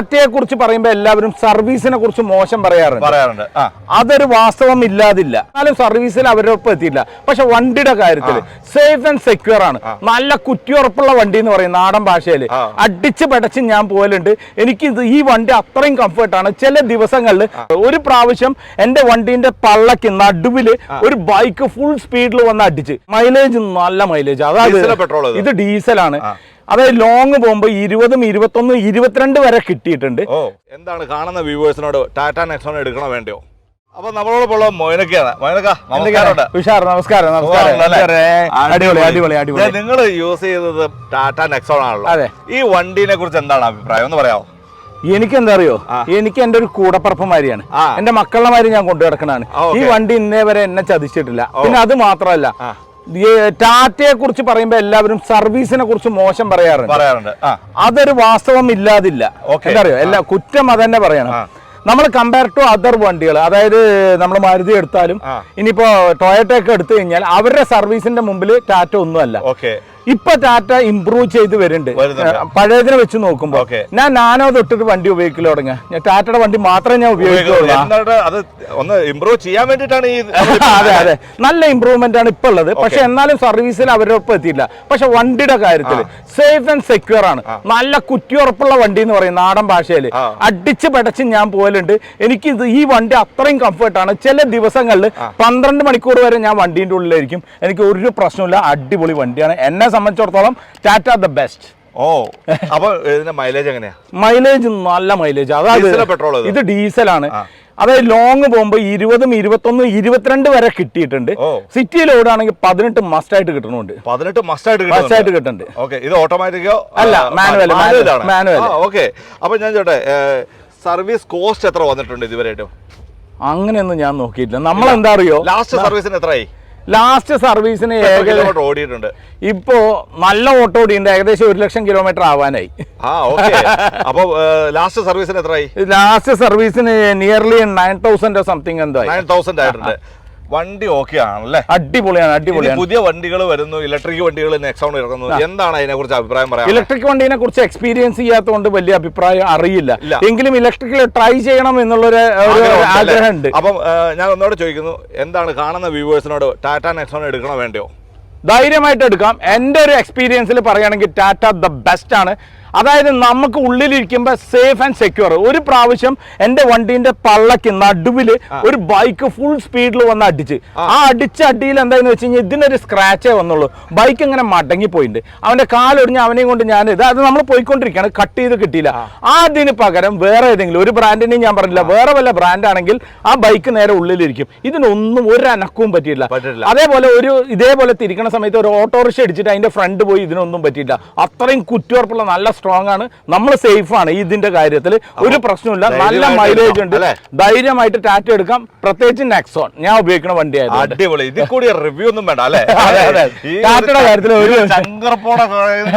ടാറ്റയെ കുറിച്ച് പറയുമ്പോൾ എല്ലാവരും സർവീസിനെ കുറിച്ച് മോശം പറയാറുണ്ട്. പറയാറുണ്ട്. അതൊരു വാസ്തവം ഇല്ലാതില്ല എന്നാലും സർവീസിൽ അവരൊപ്പം എത്തിയില്ല പക്ഷെ വണ്ടിയുടെ കാര്യത്തിൽ സേഫ് ആൻഡ് സെക്യൂർ ആണ്. നല്ല കുറ്റിയുറപ്പുള്ള വണ്ടി എന്ന് പറയും നാടൻ ഭാഷയിൽ. അടിച്ച് പടച്ച് ഞാൻ പോലുണ്ട് എനിക്ക് ഈ വണ്ടി അത്രയും കംഫർട്ടാണ് ചില ദിവസങ്ങളിൽ ഒരു പ്രാവശ്യം എന്റെ വണ്ടിന്റെ പള്ളക്ക് നടുവിൽ ഒരു ബൈക്ക് ഫുൾ സ്പീഡിൽ വന്ന് അടിച്ച്. മൈലേജ് നല്ല മൈലേജ് അതാണ് അതായത് ഇത്? ഡീസലാണ്. അതായത് ലോങ് പോകുമ്പോൾ ഇരുപതും ഇരുപത്തൊന്നും ഇരുപത്തിരണ്ട് വരെ കിട്ടിയിട്ടുണ്ട്. ഓ എന്താണ് കാണുന്ന വ്യൂവേഴ്സിനോട് ടാറ്റ നെക്സോൺ എടുക്കണോ വേണ്ടയോ? അപ്പൊ നമ്മളോടൊപ്പം ഉള്ള മൊയനൊക്കെയാണ് മൊയനക്ക നമസ്കാരമുണ്ട് ഉഷാർ നമസ്കാരം നമസ്കാരം. അടിപൊളി അടിപൊളി അടിപൊളി. നിങ്ങൾ യൂസ് ചെയ്തത് ടാറ്റ നെക്സോൺ ആണല്ലോ. അതെ. ഈ വണ്ടീനെ കുറിച്ച് എന്താണ് അഭിപ്രായം? എന്ന് പറയാമോ എനിക്ക് എന്താ അറിയോ എനിക്ക് എന്റെ ഒരു കൂടപ്പറപ്പുമാരിയാണ്. എന്റെ മക്കളുടെ മാതിരി ഞാൻ കൊണ്ടു കിടക്കണാണ് ഈ വണ്ടി ഇന്നേ വരെ എന്നെ ചതിച്ചിട്ടില്ല. പിന്നെ അത് മാത്രമല്ല ടാറ്റയെ കുറിച്ച് പറയുമ്പോൾ എല്ലാവരും സർവീസിനെ കുറിച്ച് മോശം പറയാറുണ്ട്. പറയാറുണ്ട്. അതൊരു വാസ്തവം ഇല്ലാതില്ല. എന്തറിയോ എല്ലാ കുറ്റം അതന്നെ പറയണം. നമ്മൾ കമ്പയർ ടു അതർ വണ്ടികൾ അതായത് നമ്മൾ മാരുതി എടുത്താലും. ഇനിയിപ്പോ ടൊയറ്റ ഒക്കെ എടുത്തു കഴിഞ്ഞാൽ അവരുടെ സർവീസിന്റെ മുമ്പിൽ ടാറ്റ ഒന്നുമല്ല. ഓക്കെ. ഇപ്പൊ ടാറ്റ ഇമ്പ്രൂവ് ചെയ്ത് വരുന്നുണ്ട്. പഴയതിനെ വെച്ച് നോക്കുമ്പോ. ഞാൻ നാനോ തൊട്ടിട്ട് വണ്ടി ഉപയോഗിക്കൽ തുടങ്ങുക ഞാൻ ടാറ്റയുടെ വണ്ടി മാത്രമേ ഞാൻ ഉപയോഗിക്കുള്ളൂ. എന്നിട്ട് അത് അതെ നല്ല ഇമ്പ്രൂവ്മെന്റ് ആണ് ഇപ്പൊ ഉള്ളത്. പക്ഷെ എന്നാലും സർവീസിൽ അവരൊപ്പം എത്തിയില്ല പക്ഷെ വണ്ടിയുടെ കാര്യത്തിൽ സേഫ് ആൻഡ് സെക്യൂർ ആണ്. നല്ല കുറ്റിയുറപ്പുള്ള വണ്ടി എന്ന് പറയും നാടൻ ഭാഷയിൽ അടിച്ച് പടച്ച് ഞാൻ പോലുണ്ട് എനിക്ക് ഈ വണ്ടി അത്രയും കംഫർട്ടാണ് ചില ദിവസങ്ങളിൽ പന്ത്രണ്ട് മണിക്കൂർ വരെ ഞാൻ വണ്ടീന്റെ ഉള്ളിലായിരിക്കും. എനിക്ക് ഒരു പ്രശ്നമില്ല അടിപൊളി വണ്ടിയാണ്. എന്നെ സംബന്ധിച്ചിടത്തോളം ടാറ്റ ദ ബെസ്റ്റ് ഓ അപ്പൊ മൈലേജ് എങ്ങനെയാ? മൈലേജ് നല്ല മൈലേജ് അതായത് പെട്രോൾ ഇത്? ഡീസലാണ്. അതായത് ലോങ് പോകുമ്പോൾ ഇരുപതും ഇരുപത്തൊന്നും ഇരുപത്തിരണ്ട് വരെ കിട്ടിയിട്ടുണ്ട്. സിറ്റി ലോഡ് ആണെങ്കിൽ പതിനെട്ട് മസ്റ്റ് ആയിട്ട് കിട്ടുന്നുണ്ട് പതിനെട്ട് മസ്റ്റ് ആയിട്ട് മസ്റ്റ് ആയിട്ട് കിട്ടുന്നുണ്ട് ഓക്കെ ഇത് ഓട്ടോമാറ്റിക്കോ അല്ല, മാനുവൽ മാനുവൽ. ഓക്കെ അപ്പൊ ഞാൻ ചോട്ടെ സർവീസ് കോസ്റ്റ് എത്ര വന്നിട്ടുണ്ട് ഇതുവരെയായിട്ടും? അങ്ങനെയൊന്നും ഞാൻ നോക്കിയിട്ടില്ല. നമ്മൾ എന്താ അറിയോ ലാസ്റ്റ് സർവീസിന് എത്രയായി? ലാസ്റ്റ് സർവീസിന് ഏകദേശം ഓടിയിട്ടുണ്ട്. ഇപ്പോ നല്ല ഓട്ടോ ഓടിയിട്ടുണ്ട്. ഏകദേശം ഒരു ലക്ഷം കിലോമീറ്റർ ആവാനായി. അപ്പൊ ലാസ്റ്റ് സർവീസിന് എത്രയായി? ലാസ്റ്റ് സർവീസിന് നിയർലി നയൻ തൗസൻഡ് സംതിങ് എന്തോ നയൻ തൗസൻഡ് ആയിട്ടുണ്ട്. വണ്ടി ഓക്കെ ആണല്ലേ? അടിപൊളിയാണ് അടിപൊളിയാണ്. പുതിയ വണ്ടികൾ വരുന്നു ഇലക്ട്രിക് വണ്ടികൾ നെക്സോൺ ഇറങ്ങുന്നു. എന്താണ് അതിനെ കുറിച്ച് അഭിപ്രായം പറയാം ഇലക്ട്രിക് വണ്ടിനെ കുറിച്ച് എക്സ്പീരിയൻസ് ചെയ്യാത്തതുകൊണ്ട് വലിയ അഭിപ്രായം അറിയില്ല. എങ്കിലും ഇലക്ട്രിക്കൽ ട്രൈ ചെയ്യണം എന്നുള്ളൊരു ആഗ്രഹമുണ്ട് അപ്പം ഞാൻ ഒന്നോട് ചോദിക്കുന്നു എന്താണ് കാണുന്ന വ്യൂവേഴ്സിനോട് ടാറ്റ നെക്സോൺ എടുക്കണോ വേണ്ടയോ? ധൈര്യമായിട്ട് എടുക്കാം. എന്റെ ഒരു എക്സ്പീരിയൻസിൽ പറയുകയാണെങ്കിൽ ടാറ്റ ദ ബെസ്റ്റ് ആണ്. അതായത് നമുക്ക് ഉള്ളിലിരിക്കുമ്പോൾ സേഫ് ആൻഡ് സെക്യൂർ ഒരു പ്രാവശ്യം എന്റെ വണ്ടീന്റെ പള്ളക്ക് നടുവിൽ ഒരു ബൈക്ക് ഫുൾ സ്പീഡിൽ വന്ന് അടിച്ച്. ആ. അടിച്ച അടിയിൽ എന്താണെന്ന് വെച്ച് കഴിഞ്ഞാൽ ഇതിനൊരു സ്ക്രാച്ചേ വന്നുള്ളൂ. ബൈക്ക് ഇങ്ങനെ മടങ്ങിപ്പോയിട്ടുണ്ട് അവന്റെ കാലൊടിഞ്ഞ് അവനെയും കൊണ്ട് ഞാൻ ഇത് അത് നമ്മൾ പോയിക്കൊണ്ടിരിക്കുകയാണ് കട്ട് ചെയ്ത് കിട്ടിയില്ല. ആ. അതിന് പകരം വേറെ ഏതെങ്കിലും ഒരു ബ്രാൻഡിനെയും ഞാൻ പറഞ്ഞില്ല. വേറെ വല്ല ബ്രാൻഡാണെങ്കിൽ ആ ബൈക്ക് നേരെ ഉള്ളിലിരിക്കും. ഇതിനൊന്നും ഒരു അനക്കവും പറ്റിയില്ല. അതേപോലെ ഒരു ഇതേപോലെ തിരിക്കണ സമയത്ത് ഒരു ഓട്ടോറിക്ഷ അടിച്ചിട്ട് അതിന്റെ ഫ്രണ്ട് പോയി ഇതിനൊന്നും പറ്റിയില്ല അത്രയും കുറ്റുറപ്പുള്ള നല്ല സ്ട്രോങ് ആണ്. നമ്മൾ സേഫ് ആണ്. ഇതിന്റെ കാര്യത്തിൽ ഒരു പ്രശ്നമില്ല നല്ല മൈലേജ് ഉണ്ട്. ധൈര്യമായിട്ട് ടാറ്റ എടുക്കാം. പ്രത്യേകിച്ച് നെക്സോൺ ഞാൻ ഉപയോഗിക്കുന്ന വണ്ടിയായിരുന്നു അടിപൊളി. ഇതിൽ കൂടി റിവ്യൂ ഒന്നും വേണ്ട അല്ലേ? ടാറ്റയുടെ കാര്യത്തിൽ ഒരു-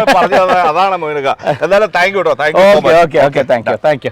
പറഞ്ഞത് അതാണ് മോനിക. എന്തായാലും താങ്ക് യു കേട്ടോ thank you okay okay okay thank you thank you